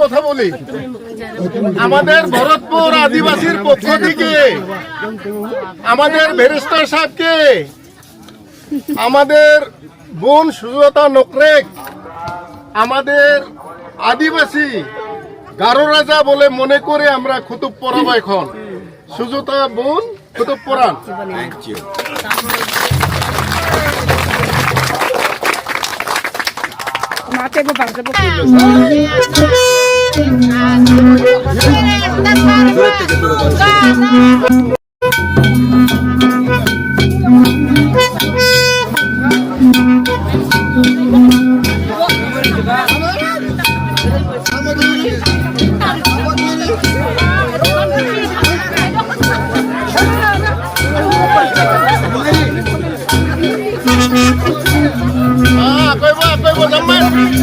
কথা বলি আমাদের ভরতপুর আদিবাসীর পক্ষ থেকে আমাদের ব্যারিস্টার সাহেবকে আমাদের বোন সুজাতা নকরেক আমাদের আদিবাসী গারো রাজা বলে মনে করে আমরা খুতুব পড়াবো এখন। সুজাতা বোন খুতুব পড়ান thank you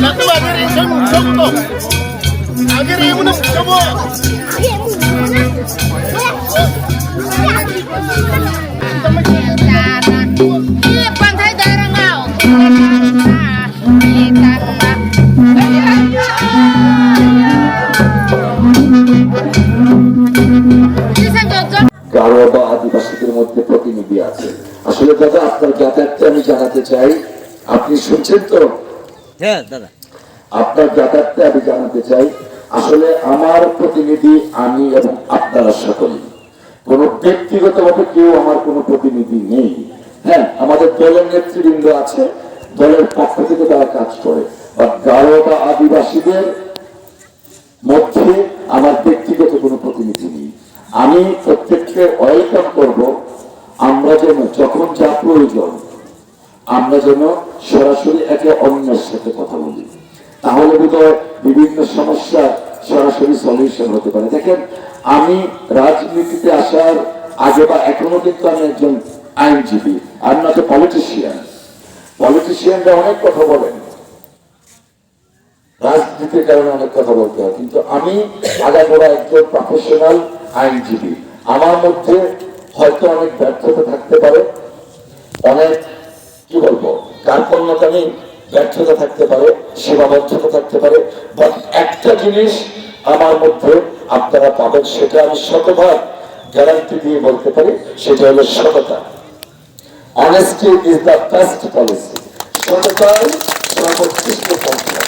Nanti lagi risau, sok tu. Lagi ribu nak coba. আদিবাসীদের মধ্যে প্রতিনিধি আছে। আসলে দাদা আপনার জ্ঞাতার্থে আমি জানাতে চাই। আপনি শুনছেন তো? হ্যাঁ দাদা। আপনার জ্ঞাতার্থে আমি জানাতে চাই। আসলে আমার প্রতিনিধি আমি এবং আপনারা সকলে কোনো ব্যক্তিগতভাবে কেউ আমার কোনো প্রতিনিধি নেই। হ্যাঁ আমাদের দলের নেতৃবৃন্দ আছে। দলের পক্ষ থেকে তারা কাজ করে। বা গারো বা আদিবাসীদের মধ্যে আমার ব্যক্তিগত কোনো প্রতিনিধি নেই। আমি প্রত্যেককে ওয়েলকাম করব। আমরা যেন যখন যা প্রয়োজন, আমরা যেন সরাসরি একে অন্যের সাথে কথা বলি। তাহলে বোধহয় বিভিন্ন সমস্যা সরাসরি সলিউশন হতে পারে। দেখেন, আমি রাজনীতিতে আসার আগে বা এখনও কিন্তু আমি একজন আইনজীবী আর না তো পলিটিশিয়ান পলিটিশিয়ানরা অনেক কথা বলেন। রাজনীতির কারণে অনেক কথা বলতে হয়। কিন্তু আমি আগাগোড়া একজন প্রফেশনাল আইনজীবী। আমার মধ্যে হয়তো অনেক ব্যর্থতা থাকতে পারে। অনেক, কি বলব কার্পণ্যতা নেই ব্যর্থতা থাকতে পারে সেবাবদ্ধতা থাকতে পারে বাট একটা জিনিস আমার মধ্যে আপনারা পাবেন, সেটা আমি শতভাগ গ্যারান্টি দিয়ে বলতে পারি, সেটা হলো সততা। Honesty is the best policy সততাই সর্বোৎকৃষ্ট পন্থা।